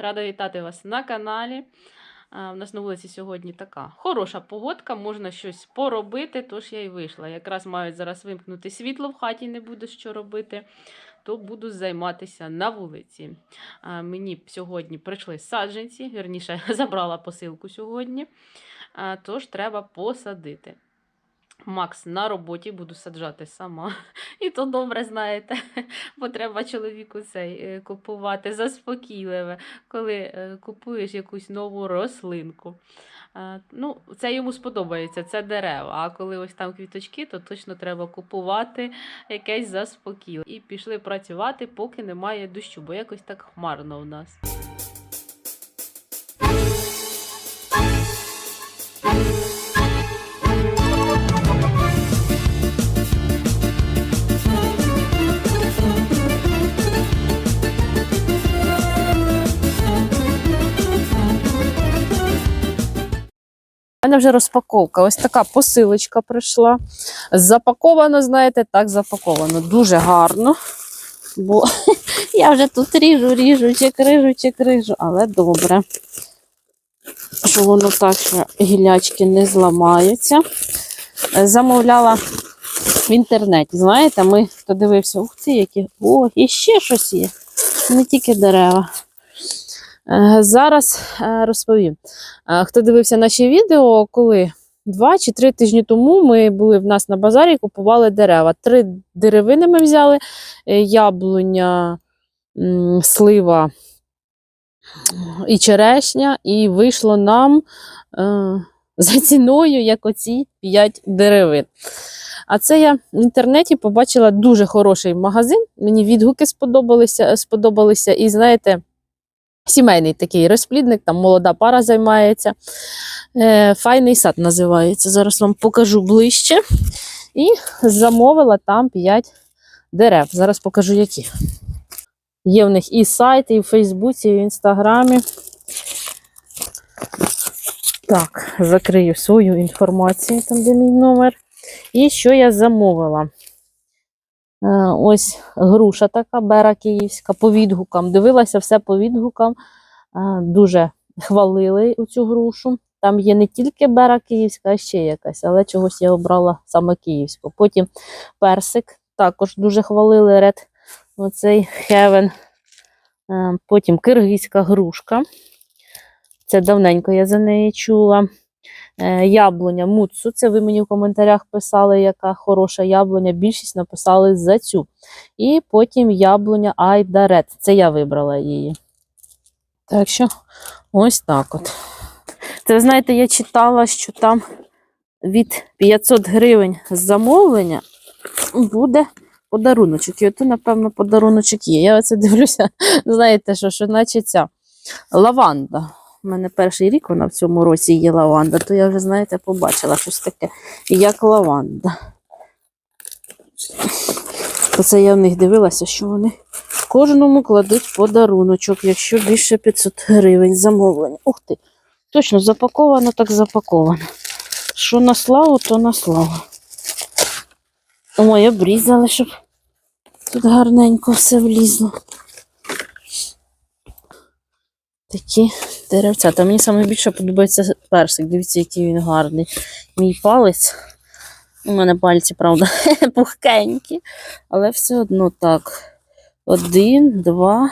Рада вітати вас на каналі. У нас на вулиці сьогодні така хороша погодка, можна щось поробити, тож я й вийшла. Якраз мають зараз вимкнути світло в хаті, не буде що робити, то буду займатися на вулиці. Мені сьогодні прийшли саджанці, вірніше, забрала посилку сьогодні, тож треба посадити. Макс на роботі буду саджати сама. І то добре знаєте, бо треба чоловіку цей е, купувати заспокійливе, коли е, купуєш якусь нову рослинку. Ну, це йому сподобається, це дерева. А коли ось там квіточки, то точно треба купувати якесь заспокійливе. І пішли працювати, поки немає дощу, бо якось так хмарно у нас. Мене вже розпаковка. Ось така посилочка прийшла. Запаковано, знаєте, так запаковано. Дуже гарно. Бо я вже тут ріжу, ріжу, чи крижу, чи крижу, але добре. Що воно так, що гілячки не зламаються. Замовляла в інтернеті. Знаєте, ми хто дивився, ух ти, які. О, і ще щось є. Не тільки дерева. Е, Зараз е, розповім. Е, Хто дивився наші відео, коли два чи три тижні тому ми були в нас на базарі і купували дерева. Три деревини ми взяли: яблуня, слива і черешня, і вийшло нам за ціною, як оці п'ять деревин. А це я в інтернеті побачила дуже хороший магазин. Мені відгуки сподобалися, сподобалися. І знаєте, сімейний такий розплідник, там молода пара займається. Е, Файний сад називається. Зараз вам покажу ближче. І замовила там 5 дерев. Зараз покажу, які. Є в них і сайт, і в Фейсбуці, і в Інстаграмі. Так, закрию свою інформацію, там де мій номер. І що я замовила? Е, Ось груша така, бера київська, по відгукам. Дивилася все по відгукам. Е, Дуже хвалили цю грушу. Там є не тільки бера київська, а ще якась, але чогось я обрала саме київську. Потім персик, також дуже хвалили ред. Оцей хевен. Е, Потім киргизька грушка. Це давненько я за неї чула. Е, Яблуня Муцу. Це ви мені в коментарях писали, яка хороша яблуня. Більшість написали за цю. І потім яблуня Айдарет. Це я вибрала її. Так що, ось так от. Це, ви знаєте, я читала, що там від 500 гривень замовлення буде подаруночок. І ото, напевно, подаруночок є. Я оце дивлюся, знаєте, що, що наче ця лаванда. У мене перший рік вона в цьому році є лаванда, то я вже, знаєте, побачила щось таке, як лаванда. Оце я в них дивилася, що вони кожному кладуть подаруночок, якщо більше 500 гривень замовлення. Ух ти! Точно запаковано, так запаковано. Що на славу, то на славу. Ой, обрізали, щоб тут гарненько все влізло. Такі деревця. Та мені саме більше подобається персик. Дивіться, який він гарний. Мій палець. У мене пальці, правда, пухкенькі, але все одно так. Один, два,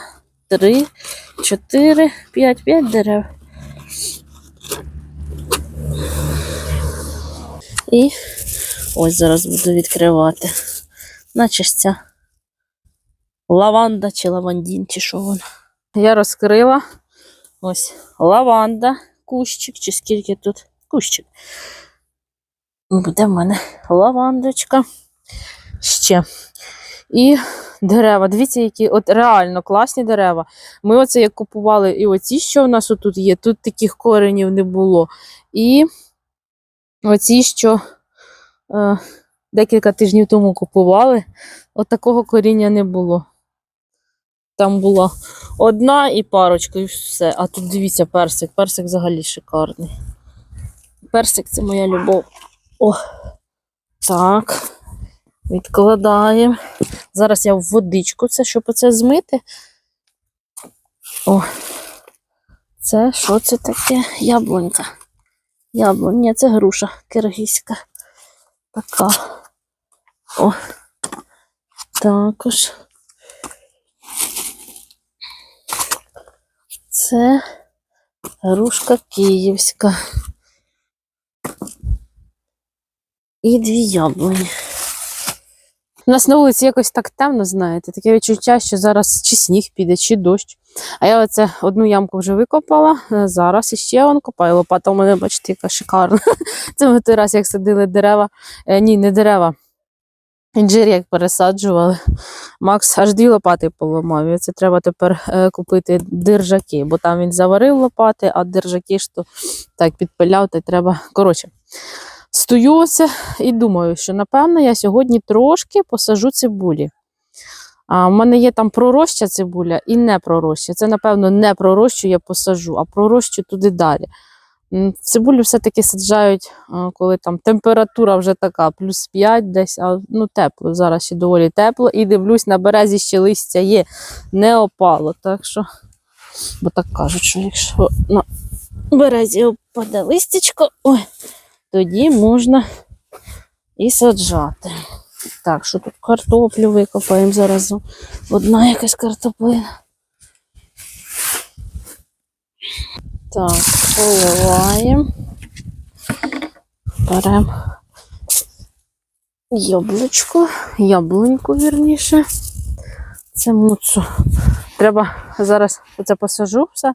три, чотири, п'ять, п'ять дерев. І ось зараз буду відкривати. Наче ж ця лаванда чи лавандін, чи що воно. Я розкрила ось лаванда, кущик, чи скільки тут кущик. Буде в мене лавандочка. Ще. І дерева. Дивіться, які от реально класні дерева. Ми оце як купували і оці, що у нас отут є, тут таких коренів не було. І оці, що е, декілька тижнів тому купували, от такого коріння не було. Там була одна і парочка, і все. А тут дивіться, персик. Персик взагалі шикарний. Персик це моя любов. О, так. Відкладаємо. Зараз я в водичку це, щоб оце змити. О, Це що це таке? Яблунька. Яблуня, це груша киргизька. Така. О. Також. Це грушка київська. І дві яблуні. У нас на вулиці якось так темно, знаєте, таке відчуття, що зараз чи сніг піде, чи дощ. А я оце одну ямку вже викопала. е, Зараз іще он копаю. Лопата у мене, бачите, яка шикарна. Це ми той раз, як садили дерева. Е, ні, не дерева. Інжир як пересаджували. Макс аж дві лопати поламав. Це треба тепер е, купити держаки, бо там він заварив лопати, а держаки ж то так підпиляв, то й треба. Коротше, стою оце і думаю, що напевно я сьогодні трошки посажу цибулі. А в мене є там пророща цибуля і не пророща. Це, напевно, не пророщу я посажу, а пророщу туди далі. Цибулю все-таки саджають, коли там температура вже така, плюс 5 десь, а ну тепло. Зараз ще доволі тепло. І дивлюсь, на березі ще листя є, не опало. Так що, бо так кажуть, що якщо на березі опаде листячко, ой, тоді можна і саджати. Так, що тут картоплю викопаємо зараз. Одна якась картоплина. Так, поливаємо. Беремо яблучко, яблуньку, вірніше. Це муцу. Треба зараз оце посажу все.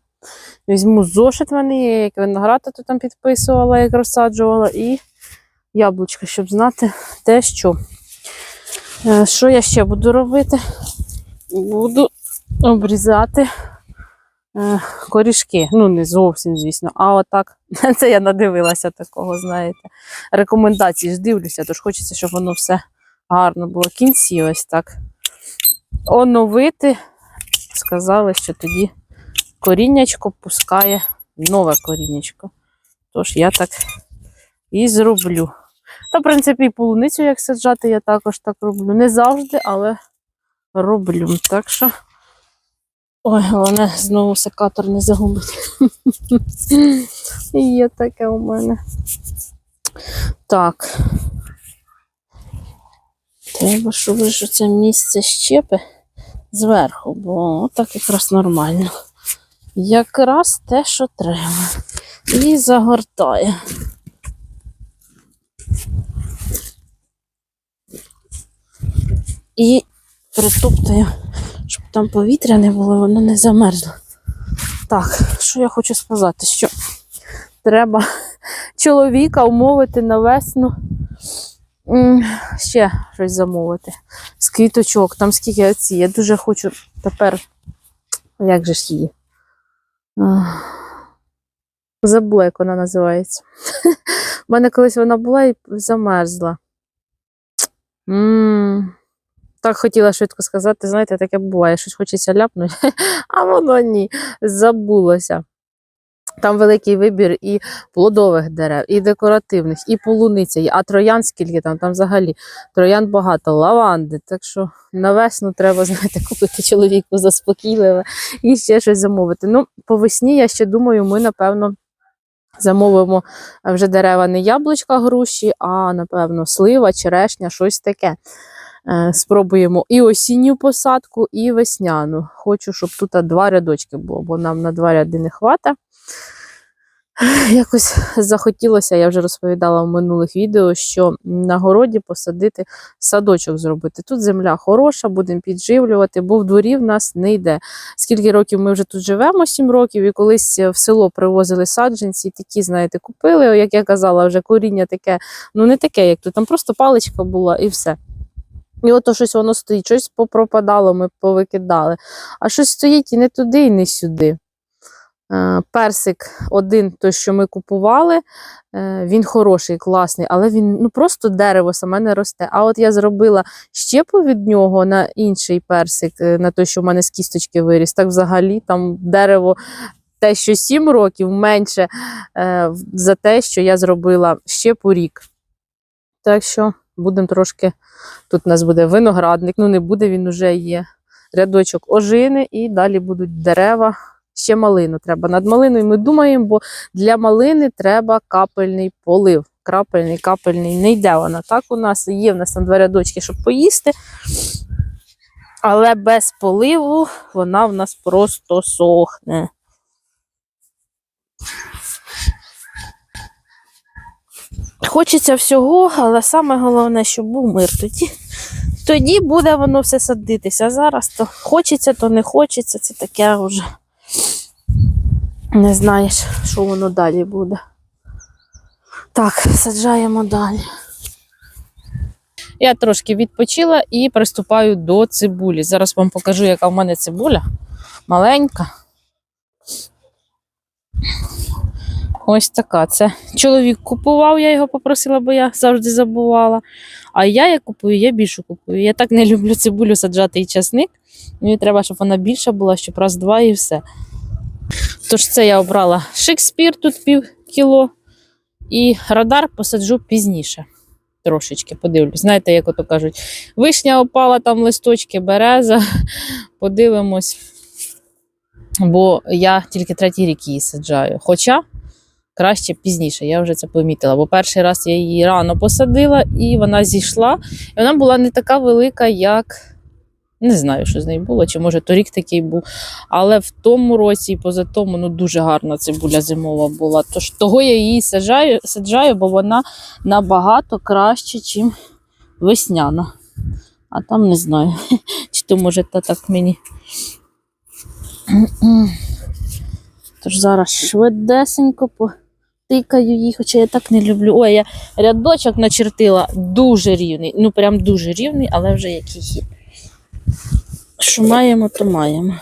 Візьму зошит в мене як виноград тут там підписувала, як розсаджувала, і яблучко, щоб знати те, що. Е, Що я ще буду робити? Буду обрізати корішки. Ну, не зовсім, звісно, а отак. Це я надивилася такого, знаєте. Рекомендації ж дивлюся, тож хочеться, щоб воно все гарно було. Кінці ось так. Оновити. Сказали, що тоді коріннячко пускає нове коріннячко. Тож я так і зроблю. Та, в принципі, і полуницю, як саджати, я також так роблю. Не завжди, але роблю. Так що. Ой, головне, знову секатор не загубить. Є таке у мене. Так. Треба, щоб ж це місце щепи зверху, бо так якраз нормально. Якраз те, що треба. І загортає. І притоптаю, щоб там повітря не було, воно не замерзло. Так, що я хочу сказати, що треба чоловіка умовити на весну. Ще щось замовити. З квіточок, там скільки оці. Я дуже хочу тепер. Як же ж її? Як вона називається. У мене колись вона була і замерзла. М, Так хотіла швидко сказати, знаєте, таке буває, щось хочеться ляпнути, а воно ні, забулося. Там великий вибір і плодових дерев, і декоративних, і полуниця, а троян скільки там, там взагалі троян багато, лаванди. Так що на весну треба, знаєте, купити чоловіку заспокійливе і ще щось замовити. Ну, по весні, я ще думаю, ми, напевно, замовимо вже дерева не яблучка, груші, а, напевно, слива, черешня, щось таке. Е, Спробуємо і осінню посадку, і весняну. Хочу, щоб тут два рядочки було, бо нам на два ряди не хватить. Якось захотілося, я вже розповідала в минулих відео, що на городі посадити садочок зробити. Тут земля хороша, будемо підживлювати, бо в дворі в нас не йде. Скільки років ми вже тут живемо? Сім років, і колись в село привозили саджанці, такі, знаєте, купили, як я казала, вже коріння таке, ну не таке, як тут, там просто паличка була і все. І ото щось воно стоїть, щось попропадало, ми повикидали. А щось стоїть і не туди, і не сюди. Е, Персик один, той, що ми купували, е, він хороший, класний, але він ну, просто дерево саме не росте. А от я зробила щепу від нього на інший персик, е, на той, що в мене з кісточки виріс. Так взагалі там дерево те, що 7 років менше за те, що я зробила щепу рік. Так що будемо трошки. Тут у нас буде виноградник, ну не буде, він вже є. Рядочок ожини, і далі будуть дерева ще малину треба. Над малиною ми думаємо, бо для малини треба капельний полив. Крапельний, капельний, не йде вона. Так у нас є в нас там два рядочки, щоб поїсти. Але без поливу вона в нас просто сохне. Хочеться всього, але саме головне, щоб був мир. Тоді, тоді буде воно все садитися. Зараз то хочеться, то не хочеться. Це таке вже не знаєш, що воно далі буде. Так, саджаємо далі. Я трошки відпочила і приступаю до цибулі. Зараз вам покажу, яка в мене цибуля. Маленька. Ось така. Це чоловік купував, я його попросила, бо я завжди забувала. А я як купую, я більшу купую. Я так не люблю цибулю саджати і часник. Мені треба, щоб вона більша була, щоб раз-два і все. Тож це я обрала Шекспір, тут пів кіло. І радар посаджу пізніше. Трошечки подивлюсь. Знаєте, як ото кажуть, вишня опала, там листочки, береза. Подивимось. Бо я тільки третій рік її саджаю. Хоча краще пізніше, я вже це помітила. Бо перший раз я її рано посадила, і вона зійшла. І вона була не така велика, як. Не знаю, що з нею було, чи може торік такий був. Але в тому році і поза тому ну, дуже гарна цибуля зимова була. Тож того я її саджаю, саджаю, бо вона набагато краще, ніж весняна. А там не знаю, чи то може та так мені. Тож зараз швидесенько потикаю їх, хоча я так не люблю. Ой, я рядочок начертила дуже рівний. Ну, прям дуже рівний, але вже який. Що маємо, то маємо.